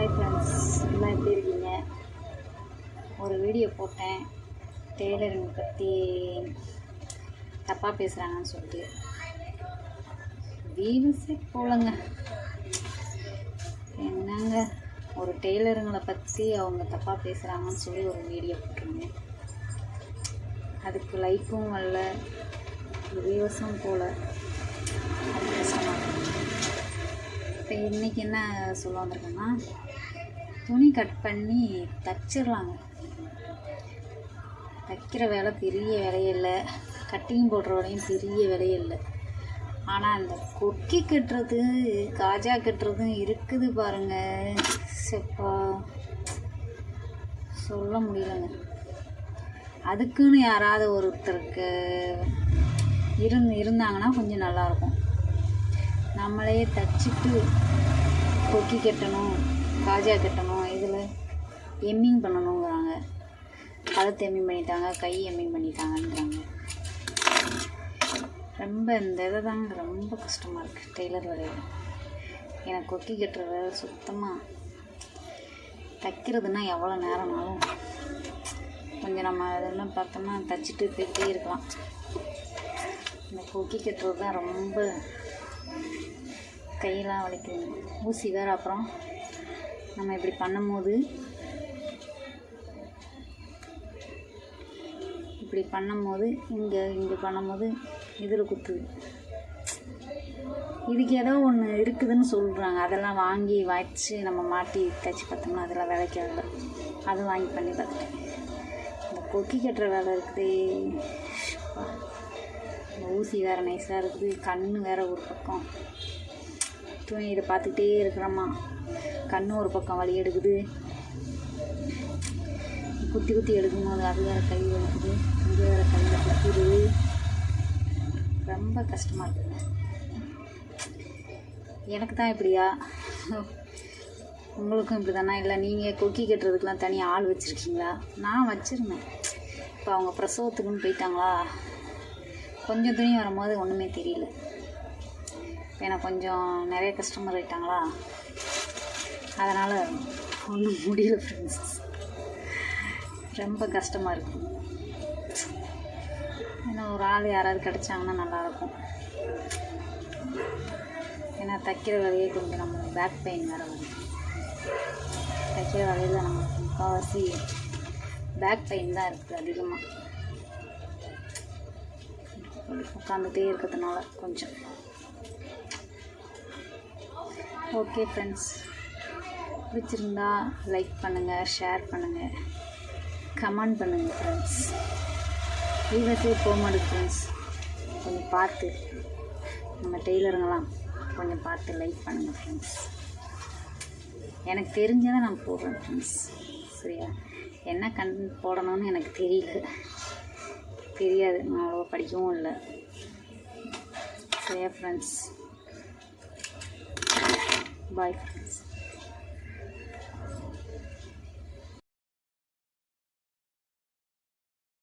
Hi friends எல்லாம் எப்படி இருக்கீங்க? ஒரு வீடியோ போட்டேன். டெய்லரிங் பற்றி தப்பாக பேசுகிறாங்கன்னு சொல்லிட்டு. வியூஸே போலங்க. என்னங்க ஒரு டெய்லருங்களை பற்றி அவங்க தப்பாக பேசுகிறாங்கன்னு சொல்லி ஒரு வீடியோ போட்டிருந்தேன். அதுக்கு லைக்கும் வரல வியூஸும் போல இப்போ இன்றைக்கி என்ன சொல்ல வந்திருக்கேன்னா துணி கட் பண்ணி தைச்சிடலாங்க. தைக்கிற வேலை பெரிய விலையில்லை கட்டிங் போடுற வேலையும் பெரிய வேலையே இல்லை. ஆனால் அந்த கொக்கி கட்டுறது காஜா கட்டுறதும் இருக்குது பாருங்க. செப்பா. சொல்ல முடியலங்க. அதுக்குன்னு யாராவது ஒருத்தருக்கு இருந்து இருந்தாங்கன்னா கொஞ்சம் நல்லாயிருக்கும் நம்மளே தச்சுட்டு கொக்கி கட்டணும் காஜா கட்டணும் எம்மிங் பண்ணணுங்கிறாங்க. கழுத்து எம்மிங் பண்ணிட்டாங்க கை எம்மிங் பண்ணிட்டாங்கன்றாங்க. ரொம்ப இந்த இதை தாங்க ரொம்ப கஷ்டமாக இருக்குது டெய்லர் வேலையில். எனக்கு கொக்கி கட்டுற வேலை சுத்தமாக தைக்கிறதுனா எவ்வளோ நேரம்னாலும் கொஞ்சம் நம்ம அதெல்லாம் பார்த்தோம்னா தைச்சிட்டு போயிட்டே இருக்கலாம். இந்த கொக்கி கட்டுறது தான் ரொம்ப கையெல்லாம் வலிக்குது. ஊசி வேறு அப்புறம் நம்ம இப்படி பண்ணும்போது இப்படி பண்ணும்போது இங்கே இங்கே பண்ணும்போது இதில் குத்துது. இதுக்கு ஏதோ ஒன்று இருக்குதுன்னு சொல்கிறாங்க அதெல்லாம் வாங்கி வச்சு நம்ம மாட்டி தைச்சி பார்த்தோம்னா அதெல்லாம் விளைக்காது அது வாங்கி பண்ணி பார்த்துட்டேன். இந்த கொக்கி கட்டுற வேலை இருக்குது. இந்த ஊசி வேறு நைஸாக இருக்குது. கண் வேறு ஒரு பக்கம். துணி இதை பார்த்துக்கிட்டே இருக்கிறோமா. கண் ஒரு பக்கம் வலி எடுக்குது. குத்தி குத்தி எடுக்கும்போது அது வேறு கை வலிக்குது இங்கே வேறு கையில் குத்திடுது ரொம்ப கஷ்டமாக இருக்குங்க எனக்கு தான் இப்படியா? உங்களுக்கும் இப்படி தானா இல்லை நீங்கள் கொக்கி கட்டுறதுக்கெலாம் தனியாக ஆள் வச்சுருக்கீங்களா? நான் வச்சுருந்தேன். இப்போ அவங்க பிரசவத்துக்குன்னு போயிட்டாங்களா? கொஞ்சம் துணி வரும்போது ஒன்றுமே தெரியல. இப்போ எனக்கு கொஞ்சம் நிறைய கஸ்டமர் ஆயிட்டாங்களா? அதனால் ஒன்றும் முடியல ஃப்ரெண்ட்ஸ் ரொம்ப கஷ்டமாக இருக்கும் ஏன்னா ஒரு ஆள் யாராவது கிடச்சாங்கன்னா நல்லாயிருக்கும் ஏன்னா தைக்கிற வேலையே கொஞ்சம் நம்ம பேக் பெயின் வேறு வரும் தைக்கிற வேலையில் நம்மளுக்கு முக்கால்வாசி பேக் பெயின் தான் இருக்குது அதிகமாக உட்காந்துட்டே இருக்கிறதுனால கொஞ்சம். ஓகே ஃப்ரெண்ட்ஸ் பிடிச்சிருந்தா லைக் பண்ணுங்கள் ஷேர் பண்ணுங்கள் கமெண்ட் பண்ணுங்கள் ஃப்ரெண்ட்ஸ் வீவர்ஸே போக மாட்டேங்க ஃப்ரெண்ட்ஸ் கொஞ்சம் பார்த்து நம்ம டெய்லருங்களாம் கொஞ்சம் பார்த்து லைக் பண்ணுங்கள் ஃப்ரெண்ட்ஸ் எனக்கு தெரிஞ்சதை நான் போடுறேன் ஃப்ரெண்ட்ஸ் சரியா? என்ன கண் போடணும்னு எனக்கு தெரியல. தெரியாது. நான் அவ்வளோ படிக்கவும் இல்லை. சரியா ஃப்ரெண்ட்ஸ் பாய் ஃப்ரெண்ட்ஸ்